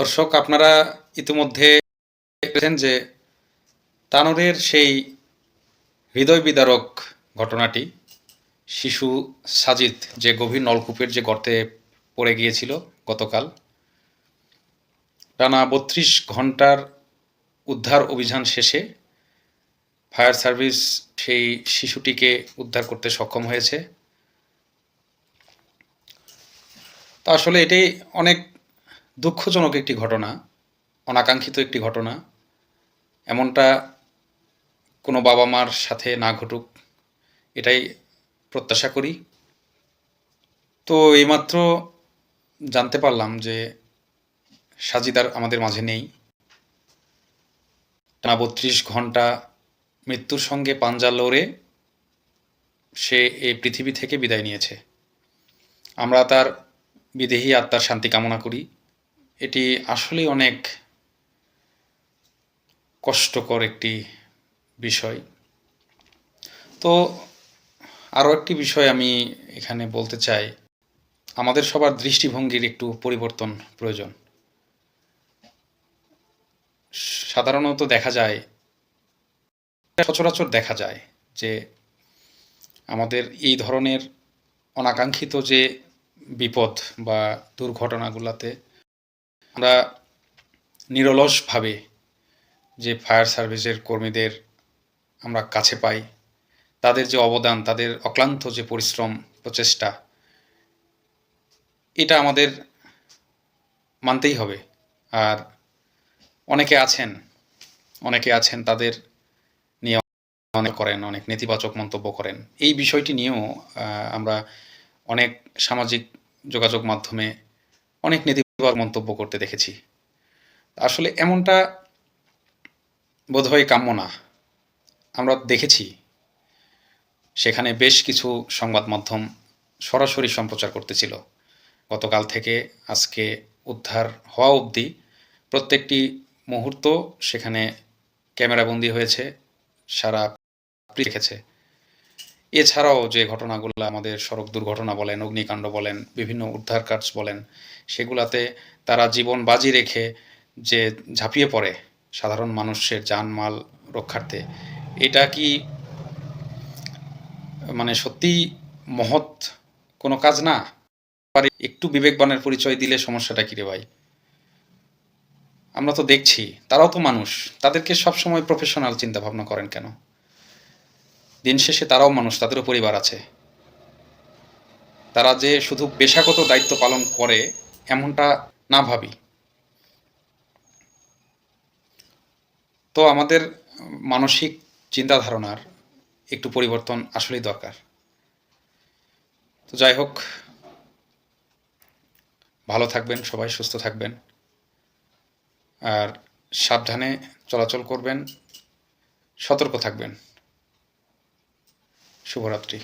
দর্শক, আপনারা ইতিমধ্যে দেখেছেন যে তানোরের সেই হৃদয় বিদারক ঘটনাটি, শিশু সাজিদ, যে গভীর নলকূপের যে গর্তে পড়ে গিয়েছিল গতকাল, টানা বত্রিশ ঘণ্টার উদ্ধার অভিযান শেষে ফায়ার সার্ভিস সেই শিশুটিকে উদ্ধার করতে সক্ষম হয়েছে। তো আসলে এটাই অনেক দুঃখজনক একটি ঘটনা, অনাকাঙ্ক্ষিত একটি ঘটনা। এমনটা কোনো বাবা মার সাথে না ঘটুক, এটাই প্রত্যাশা করি। তো এইমাত্র জানতে পারলাম যে সাজিদার আমাদের মাঝে নেই। টানা বত্রিশ ঘণ্টা মৃত্যুর সঙ্গে পাঞ্জা লড়ে সে এই পৃথিবী থেকে বিদায় নিয়েছে। আমরা তার বিদেহী আত্মার শান্তি কামনা করি। এটি আসলেই অনেক কষ্টকর একটি বিষয়। তো আরও একটি বিষয় আমি এখানে বলতে চাই। আমাদের সবার দৃষ্টিভঙ্গির একটু পরিবর্তন প্রয়োজন। সাধারণত দেখা যায়, সচরাচর দেখা যায় যে আমাদের এই ধরনের অনাকাঙ্ক্ষিত যে বিপদ বা দুর্ঘটনাগুলোতে আমরা নিরলসভাবে যে ফায়ার সার্ভিসের কর্মীদের আমরা কাছে পাই, তাদের যে অবদান, তাদের অক্লান্ত যে পরিশ্রম, প্রচেষ্টা, এটা আমাদের মানতেই হবে। আর অনেকে আছেন অনেকে আছেন তাদের নিয়ে করেন, অনেক নেতিবাচক মন্তব্য করেন। এই বিষয়টি নিয়েও আমরা অনেক সামাজিক যোগাযোগ মাধ্যমে অনেক নেতিবাচক মন্তব্য করতে দেখেছি। আসলে এমনটা বোধহয় কাম্য না। আমরা দেখেছি। সেখানে বেশ কিছু সংবাদ মাধ্যম সরাসরি সম্প্রচার করতেছিল। গতকাল থেকে আজকে উদ্ধার হওয়া অবধি প্রত্যেকটি মুহূর্ত সেখানে ক্যামেরাবন্দি হয়েছে, সারা দেখেছে। এছাড়াও যে ঘটনাগুলো আমাদের সড়ক দুর্ঘটনা বলেন, অগ্নিকাণ্ড বলেন, বিভিন্ন উদ্ধার কাজ বলেন, সেগুলাতে তারা জীবন বাজি রেখে যে ঝাঁপিয়ে পড়ে সাধারণ মানুষের জানমাল রক্ষার্থে, এটা কি মানে সত্যি মহৎ কোনো কাজ না? পারে একটু বিবেকবানের পরিচয় দিলে সমস্যাটা কি রে ভাই? আমরা তো দেখছি, তারাও তো মানুষ, তাদেরকে সবসময় প্রফেশনাল চিন্তা ভাবনা করেন কেন? দিন শেষে তারাও মানুষ, তাদেরও পরিবার আছে। তারা যে শুধু পেশাগত দায়িত্ব পালন করে, এমনটা না ভাবি। তো আমাদের মানসিক চিন্তা ধারণার একটু পরিবর্তন আসলেই দরকার। তো যাই হোক, ভালো থাকবেন, সবাই সুস্থ থাকবেন। আর সাবধানে চলাচল করবেন, সতর্ক থাকবেন। শুভরাত্রি।